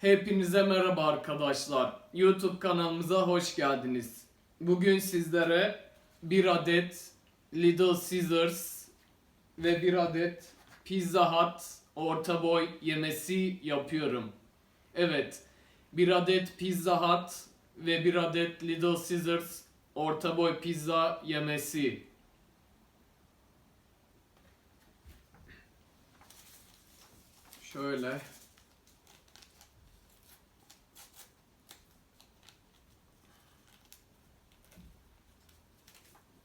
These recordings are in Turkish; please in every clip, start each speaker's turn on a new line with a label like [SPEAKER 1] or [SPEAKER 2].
[SPEAKER 1] Hepinize merhaba arkadaşlar. YouTube kanalımıza hoş geldiniz. Bugün sizlere bir adet Little Caesars ve bir adet Pizza Hut orta boy yemesi yapıyorum. Evet, bir adet Pizza Hut ve bir adet Little Caesars orta boy pizza yemesi. Şöyle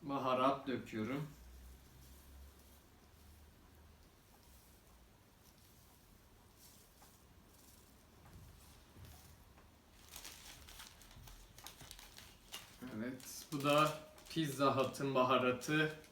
[SPEAKER 1] baharat döküyorum. Evet, bu da Pizza Hut'ın baharatı.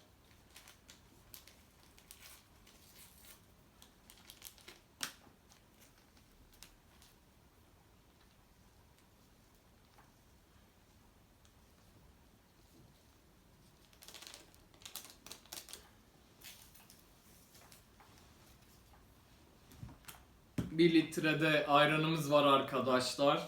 [SPEAKER 1] Bir litrede ayranımız var arkadaşlar.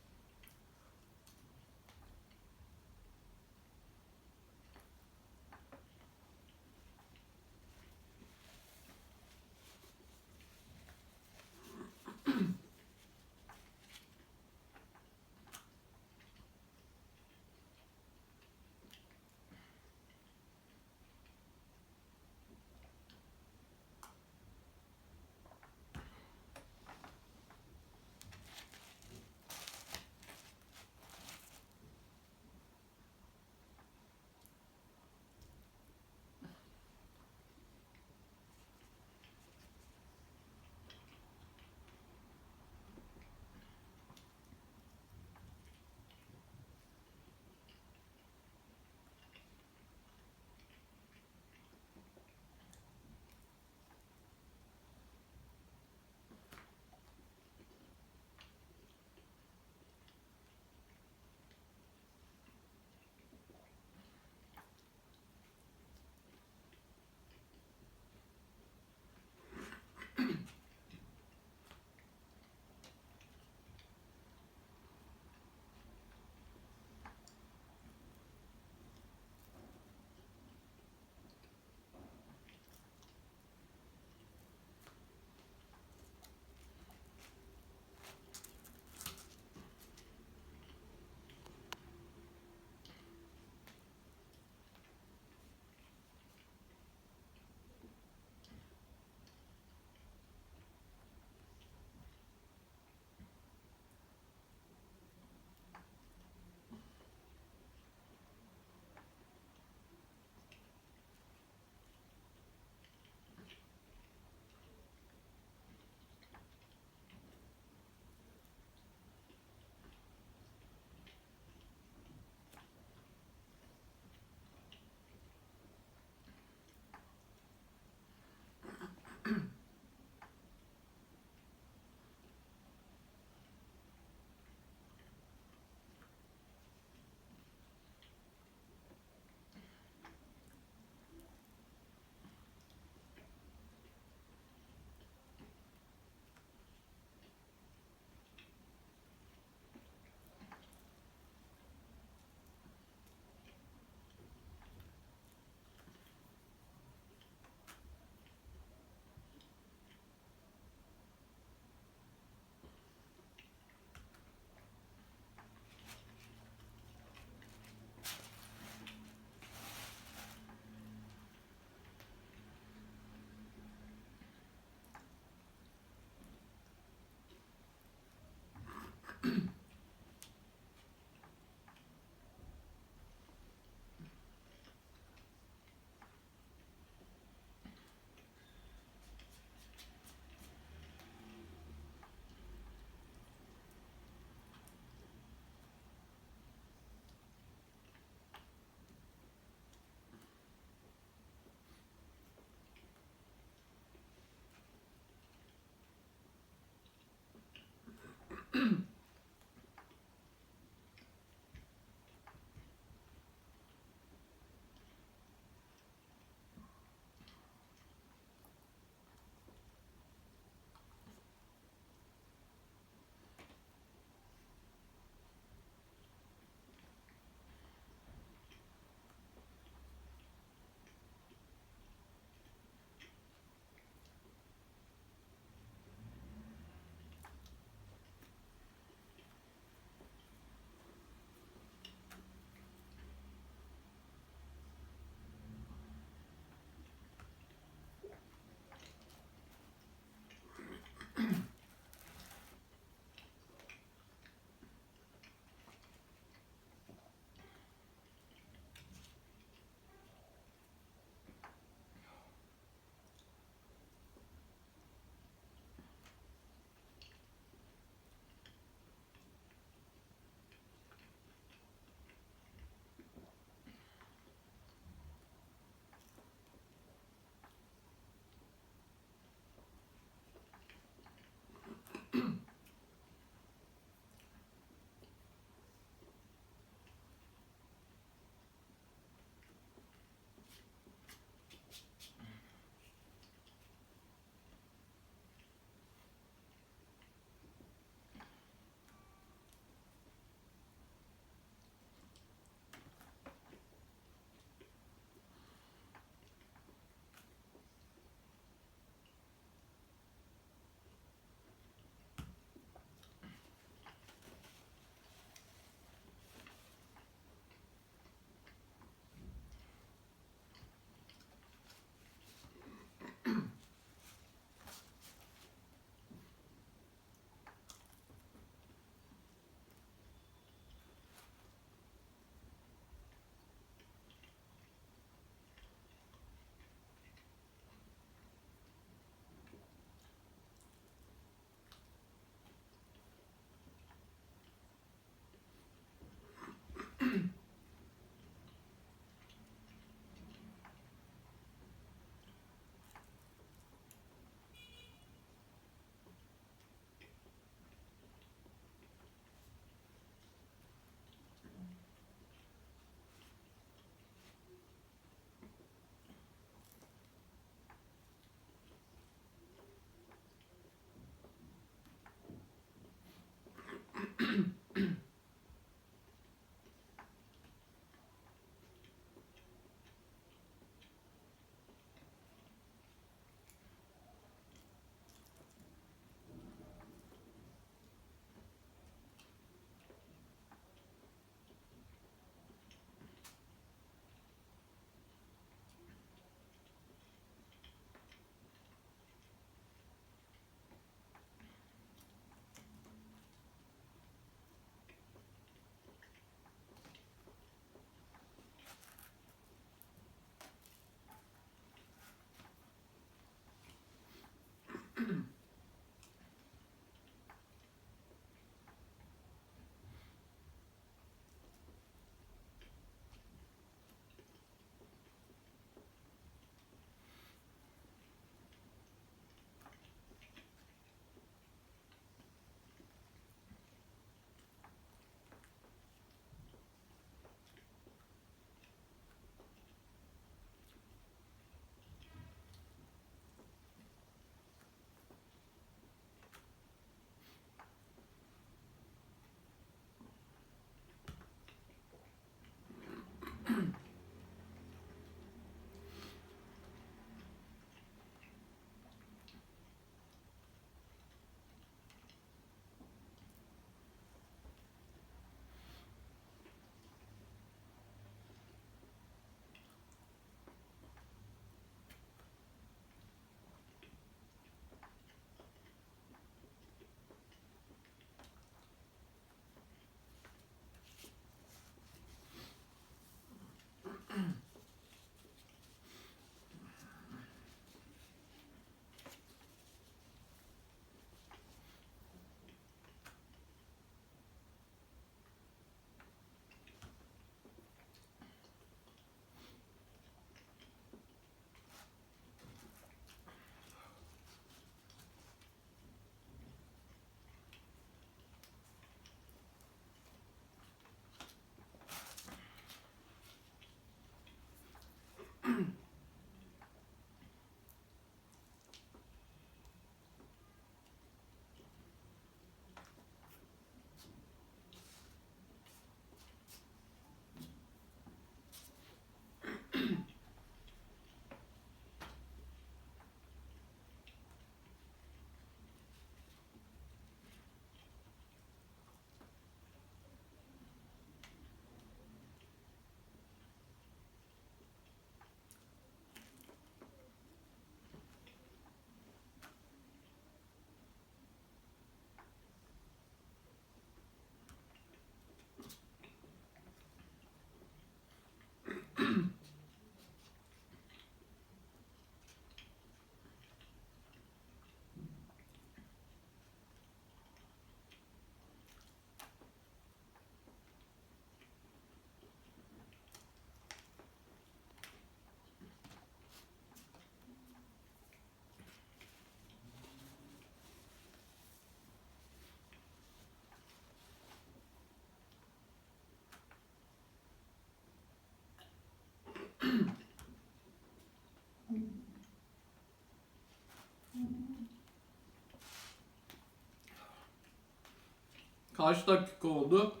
[SPEAKER 1] Kaç dakika oldu?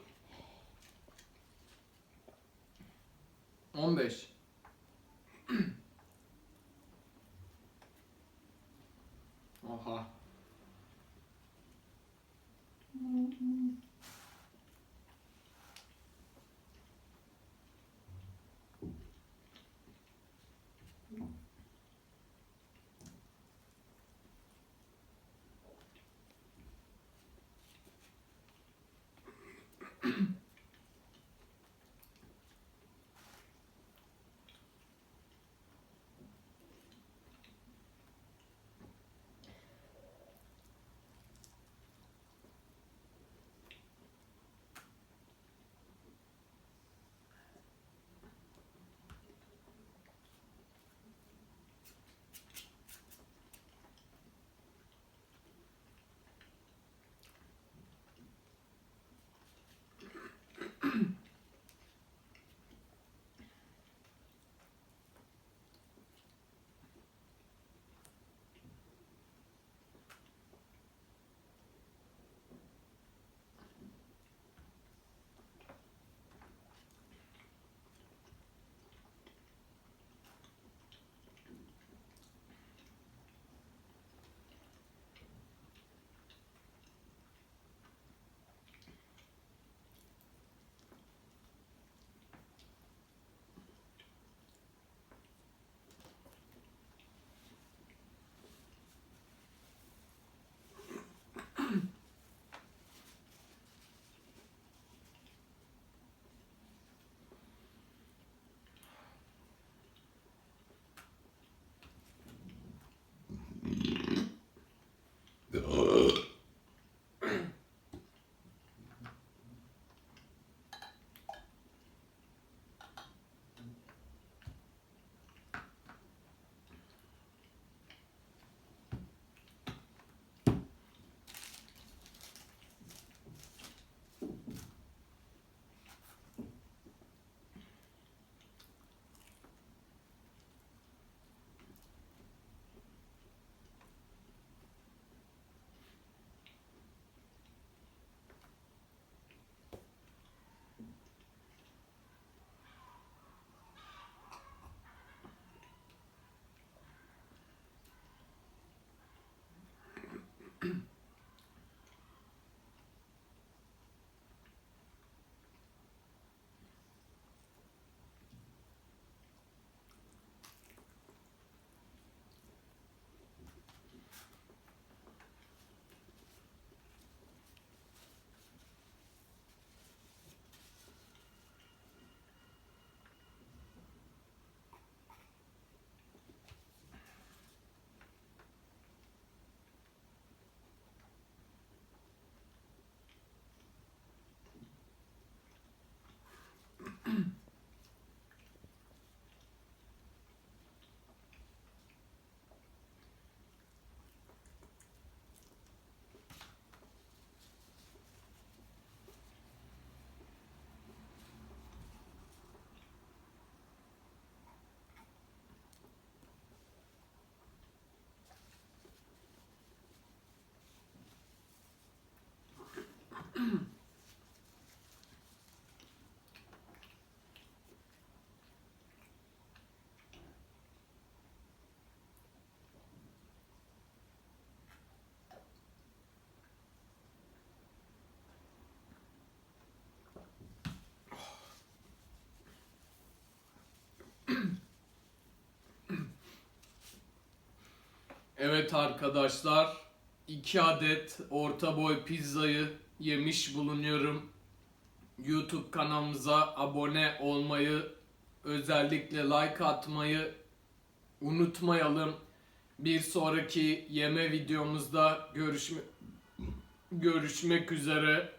[SPEAKER 1] 15. Evet arkadaşlar, 2 adet orta boy pizzayı yemiş bulunuyorum. YouTube kanalımıza abone olmayı, özellikle like atmayı unutmayalım. Bir sonraki yeme videomuzda görüşme görüşmek üzere.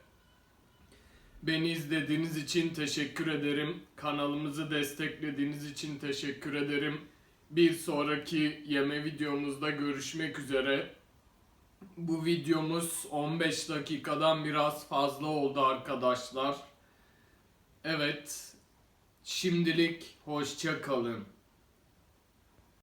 [SPEAKER 1] Beni izlediğiniz için teşekkür ederim. Kanalımızı desteklediğiniz için teşekkür ederim. Bir sonraki yeme videomuzda görüşmek üzere. Bu videomuz 15 dakikadan biraz fazla oldu arkadaşlar. Evet. Şimdilik hoşça kalın.